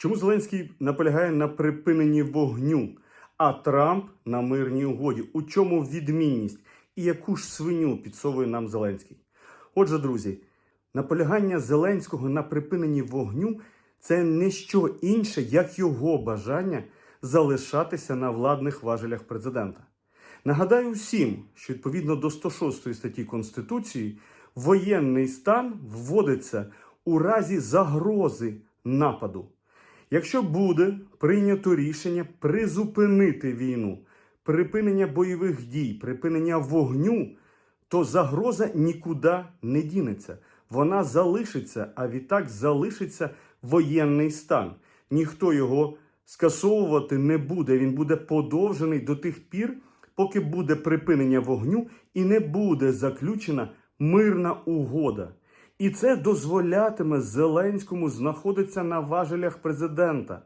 Чому Зеленський наполягає на припиненні вогню, а Трамп на мирній угоді? У чому відмінність і яку ж свиню підсовує нам Зеленський? Отже, друзі, наполягання Зеленського на припиненні вогню це не що інше, як його бажання залишатися на владних важелях президента. Нагадаю всім, що відповідно до 106 статті Конституції воєнний стан вводиться у разі загрози нападу. Якщо буде прийнято рішення призупинити війну, припинення бойових дій, припинення вогню, то загроза нікуди не дінеться. Вона залишиться, а відтак залишиться воєнний стан. Ніхто його скасовувати не буде. Він буде подовжений до тих пір, поки буде припинення вогню і не буде заключена мирна угода. І це дозволятиме Зеленському знаходитися на важелях президента.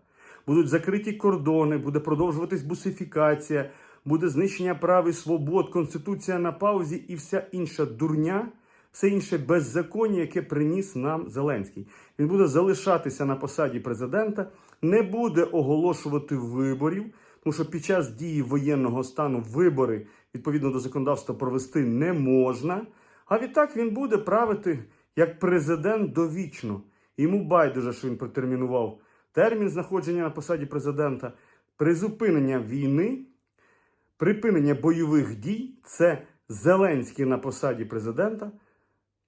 Будуть закриті кордони, буде продовжуватись бусифікація, буде знищення прав і свобод, конституція на паузі і вся інша дурня, все інше беззаконня, яке приніс нам Зеленський. Він буде залишатися на посаді президента, не буде оголошувати виборів, тому що під час дії воєнного стану вибори відповідно до законодавства провести не можна. А відтак він буде правити як президент довічно. Йому байдуже, що він протермінував термін знаходження на посаді президента, призупинення війни, припинення бойових дій це Зеленський на посаді президента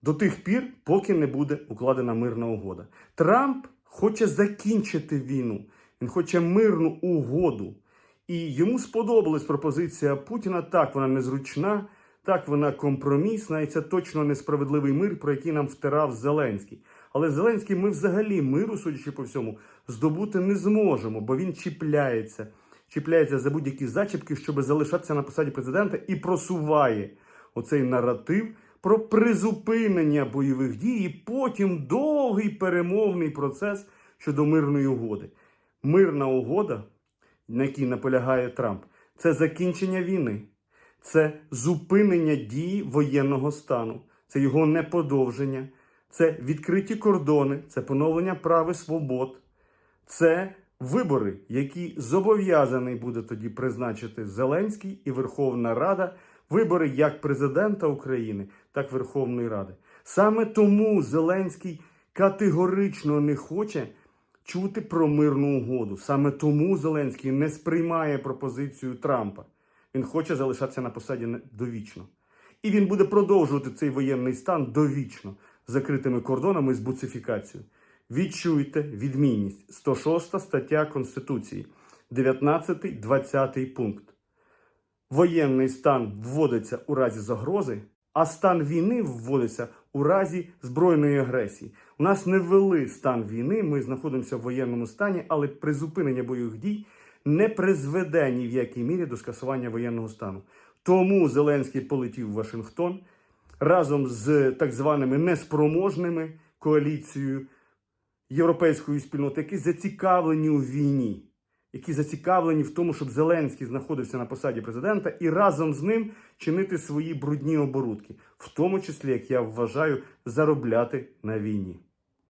до тих пір, поки не буде укладена мирна угода. Трамп хоче закінчити війну, він хоче мирну угоду. І йому сподобалась пропозиція Путіна. Так, вона незручна, так, вона компромісна, і це точно несправедливий мир, про який нам втирав Зеленський. Але Зеленський ми взагалі миру, судячи по всьому, здобути не зможемо, бо він чіпляється, чіпляється за будь-які зачіпки, щоб залишатися на посаді президента і просуває оцей наратив про призупинення бойових дій, і потім довгий перемовний процес щодо мирної угоди. Мирна угода, на якій наполягає Трамп, це закінчення війни, це зупинення дії воєнного стану, це його неподовження, це відкриті кордони, це поновлення прав і свобод, це вибори, які зобов'язаний буде тоді призначити Зеленський і Верховна Рада. Вибори як президента України, так і Верховної Ради. Саме тому Зеленський категорично не хоче чути про мирну угоду. Саме тому Зеленський не сприймає пропозицію Трампа. Він хоче залишатися на посаді довічно. І він буде продовжувати цей воєнний стан довічно закритими кордонами з буцифікацією. Відчуйте відмінність. 106 стаття Конституції, 19-20 пункт. Воєнний стан вводиться у разі загрози, а стан війни вводиться у разі збройної агресії. У нас не ввели стан війни, ми знаходимося в воєнному стані, але призупинення бойових дій не призведе ні в якій мірі до скасування воєнного стану. Тому Зеленський полетів в Вашингтон разом з так званими неспроможними коаліцією європейської спільноти, які зацікавлені у війні які зацікавлені в тому, щоб Зеленський знаходився на посаді президента і разом з ним чинити свої брудні оборудки, в тому числі, як я вважаю, заробляти на війні.